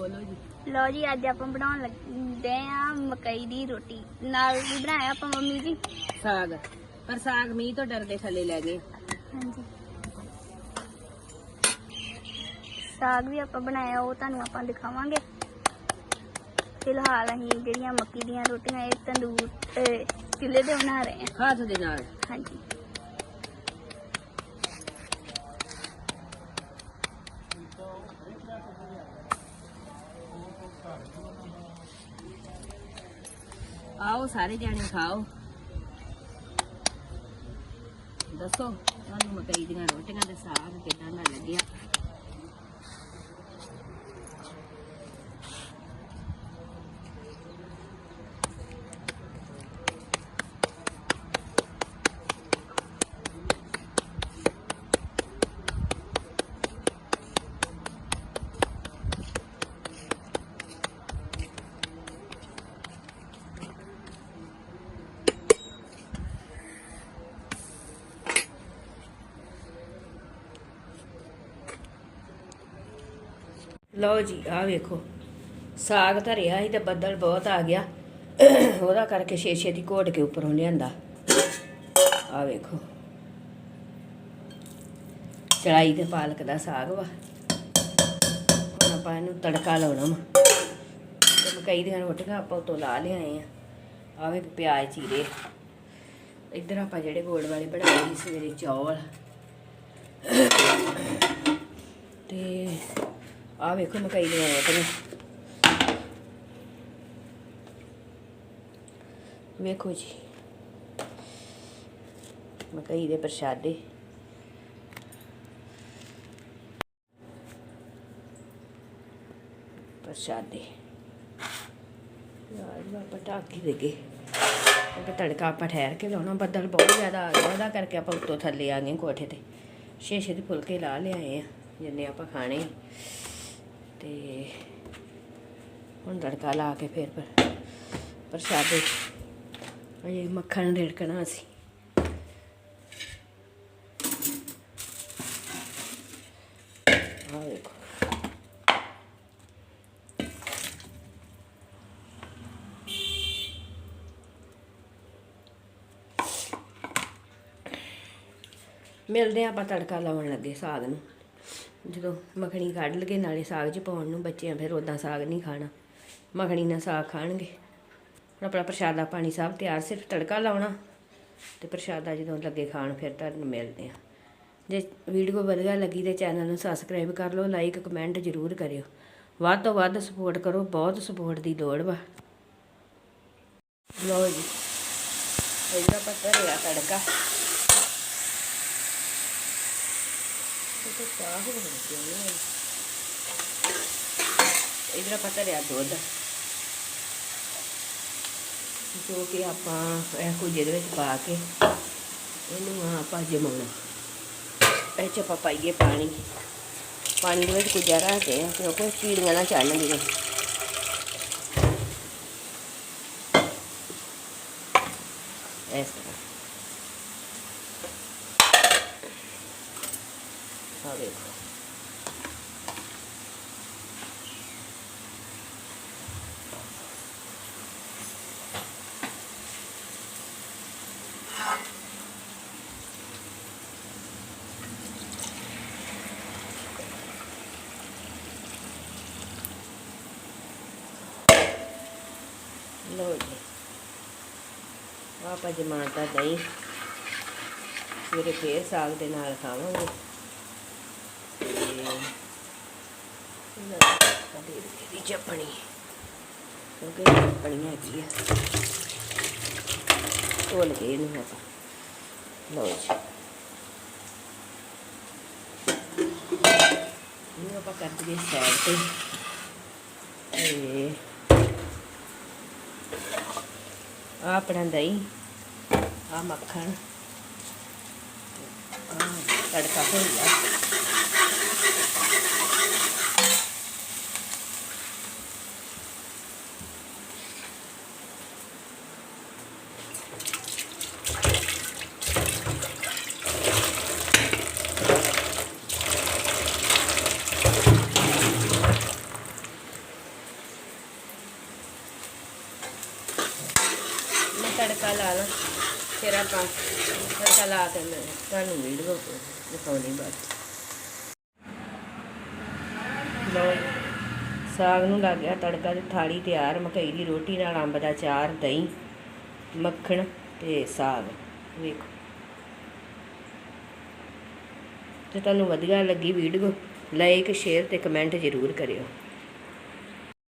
ਬੋਲੋ ਜੀ। ਲਓ ਜੀ ਅੱਜ ਆਪਾਂ ਬਣਾਉਣ ਲੱਗੇ ਆ ਮਕਈ ਦੀ ਰੋਟੀ। ਨਾਲ ਵੀ ਬਣਾਇਆ ਆਪਾਂ ਮੰਮੀ ਜੀ। ਸਾਗ। ਪਰ ਸਾਗ ਮੀਂਹ ਤੋਂ ਡਰਦੇ ਥੱਲੇ ਲੈ ਗਏ। ਹਾਂਜੀ। ਸਾਗ ਵੀ ਆਪਾਂ ਬਣਾਇਆ ਉਹ ਤੁਹਾਨੂੰ ਆਪਾਂ ਦਿਖਾਵਾਂਗੇ। ਫਿਲਹਾਲ ਅਸੀਂ ਜਿਹੜੀਆਂ ਮੱਕੀ ਦੀਆਂ ਰੋਟੀਆਂ ਇਹ ਤੰਦੂਰ ਤੇ ਚੁੱਲ੍ਹੇ ਤੇ ਬਣਾ ਰਹੇ ਹਾਂ। ਹੱਥ ਦੇ ਨਾਲ। ਹਾਂਜੀ। ਆਓ ਸਾਰੇ ਜਾਣੇ ਖਾਓ। ਦੱਸੋ ਤੁਹਾਨੂੰ ਮਕਈ ਦੀਆਂ ਰੋਟੀਆਂ ਤੇ ਸਾਗ ਕਿਦਾਂ ਦਾ ਲੱਗਿਆ? ਲਓ ਜੀ, ਆਹ ਵੇਖੋ। ਸਾਗ ਧਰਿਆ ਸੀ ਤੇ ਬੱਦਲ ਬਹੁਤ ਆ ਗਿਆ। ਉਹਦਾ ਕਰਕੇ ਸ਼ੇਸ਼ੇ ਦੀ ਘੋਟ ਕੇ ਉੱਪਰੋਂ ਲਿਆਂਦਾ। ਆਹ ਵੇਖੋ। ਚੜਾਈ ਤੇ ਪਾਲਕ ਦਾ ਸਾਗ ਵਾ। ਹੁਣ ਆਪਾਂ ਇਹਨੂੰ ਤੜਕਾ ਲਾਉਣਾ ਵਾ। ਤੇ ਮਕਈ ਦੀਆਂ ਰੋਟੀਆਂ ਆਪਾਂ ਉਤੋਂ ਲਾ ਲਿਆਏ ਆ। ਆਹ ਵੇਖ ਪਿਆਜ਼, ਚੀਰੇ। ਇੱਧਰ ਆਪਾਂ ਜਿਹੜੇ ਗੋਲ ਵਾਲੇ ਬਣਾਏ ਸੀ, ਸਵੇਰੇ ਚੌਲ ਤੇ ਆ ਵੇਖੋ ਮਕਈ ਦੀਆਂ ਰੋਟੀਆਂ ਵੇਖੋ ਜੀ। ਮਕਾਈ ਦੇ ਪ੍ਰਸ਼ਾਦੇ। ਪ੍ਰਸ਼ਾਦੇ। ਯਾਰ ਆਪਾਂ ਢਾਕੀ ਦੇ ਗਏ ਉਹ ਤੜਕਾ ਆਪਾਂ ਠਹਿਰ ਕੇ ਲਾਉਣਾ, ਬੱਦਲ ਬਹੁਤ ਜ਼ਿਆਦਾ ਆ ਗਿਆ ਉਹਦਾ ਕਰਕੇ ਆਪਾਂ ਉੱਤੋਂ ਥੱਲੇ ਆ ਗਏ ਕੋਠੇ ਤੇ। ਛੇ ਛੇ ਦੇ ਫੁਲਕੇ ਲਾ ਲਿਆਏ ਆ, ਜਿੰਨੇ ਆਪਾਂ ਖਾਣੇ ਤੇ ਹੁਣ ਤੜਕਾ ਲਾ ਕੇ ਫਿਰ ਪ੍ਰਸ਼ਾਦੇ। ਅਜੇ ਮੱਖਣ ਰੇੜਕਣਾ ਸੀ ਮਿਲਦੇ ਹਾਂ ਆਪਾਂ ਤੜਕਾ ਲਾਉਣ ਲੱਗੇ ਸਾਗ ਨੂੰ। ਜਦੋਂ ਮੱਖਣੀ ਕੱਢ ਲਗੇ, ਨਾਲੇ ਸਾਗ 'ਚ ਪਾਉਣ ਨੂੰ ਬੱਚਿਆਂ ਫਿਰ ਉਦਾਂ ਸਾਗ ਨਹੀਂ ਖਾਣਾ। ਮੱਖਣੀ ਨਾਲ ਸਾਗ ਖਾਣਗੇ। ਹੁਣ ਆਪਣਾ ਪ੍ਰਸ਼ਾਦਾ ਪਾਣੀ ਸਭ ਤਿਆਰ, ਸਿਰਫ ਤੜਕਾ ਲਾਉਣਾ ਤੇ ਪ੍ਰਸ਼ਾਦਾ ਜਦੋਂ ਲੱਗੇ ਖਾਣ ਫਿਰ ਤੁਹਾਨੂੰ ਮਿਲਦੇ ਆ ਜੇ ਵੀਡੀਓ ਵਧੀਆ ਲੱਗੀ ਤੇ ਚੈਨਲ ਨੂੰ ਸਬਸਕ੍ਰਾਈਬ ਕਰ ਲਓ ਲਾਈਕ ਕਮੈਂਟ ਜ਼ਰੂਰ ਕਰਿਓ। ਵੱਧ ਤੋਂ ਵੱਧ ਸਪੋਰਟ ਕਰੋ, ਬਹੁਤ ਸਪੋਰਟ ਦੀ ਲੋੜ ਵਾ। ਲਓ ਜੀ, ਇਹਦਾ ਪੱਤਰ ਆ ਤੜਕਾ। ਤੇ ਇਧਰ ਪਤਾ ਰਿਆ ਦੁੱਧ ਜੋ ਕਿ ਆਪਾਂ ਇਹ ਕੁਝ ਇਹਦੇ ਵਿੱਚ ਪਾ ਕੇ ਇਹਨੂੰ ਆਪਾਂ ਜਮਾਉਣਾ ਇਹ ਚ ਆਪਾਂ ਪਾਈਏ ਪਾਣੀ ਪਾਣੀ ਦੇ ਵਿੱਚ ਕੁਝ ਰੱਖਦੇ ਆ ਕਿਉਂਕਿ ਕੀੜੀਆਂ ਨਾ ਚੜਨਗੀਆਂ ਇਸ ਤਰ੍ਹਾਂ ਆ ਵੇਖੋ ਲੋ ਜੀ। ਆਪਾਂ ਜਮਾਤਾ ਦਹੀਂ ਮੇਰੇ ਫੇਰ ਸਾਗ ਦੇ ਨਾਲ ਖਾਵਾਂਗੇ। ਕਦੇ ਦੀ ਚਪਣੀ ਕਿਉਂਕਿ ਚਪਣੀ ਹੈਗੀ ਆ ਧੋਲ ਕੇ ਇਹਨੂੰ ਆਪਾਂ ਲਓ ਜੀ ਇਹ ਆਪਾਂ ਕਰ ਦਈਏ ਸਾਈਡ ਤੇ ਤੇ ਆਹ ਆਪਣਾ ਦਹੀਂ ਆ ਮੱਖਣ, ਆਹ ਤੜਕਾ ਭੁੰਨ ਤੜਕਾ ਲਾ ਲਾਂ ਫਿਰ ਆਪਾਂ ਤੜਕਾ ਲਾ ਕੇ ਮੈਂ ਤੁਹਾਨੂੰ ਵੀਡੀਓ ਦਿਖਾਉਣੀ ਬਾਅਦ 'ਚ। ਸਾਗ ਨੂੰ ਲੱਗ ਗਿਆ ਤੜਕਾ ਤੇ ਥਾਲੀ ਤਿਆਰ, ਮਕਈ ਦੀ ਰੋਟੀ ਨਾਲ ਅੰਬ ਦਾ ਚਾਰ, ਦਹੀਂ, ਮੱਖਣ ਤੇ ਸਾਗ, ਵੇਖੋ ਜੇ ਤੁਹਾਨੂੰ ਵਧੀਆ ਲੱਗੀ ਵੀਡੀਓ ਲਾਈਕ ਸ਼ੇਅਰ ਤੇ ਕਮੈਂਟ ਜ਼ਰੂਰ ਕਰਿਓ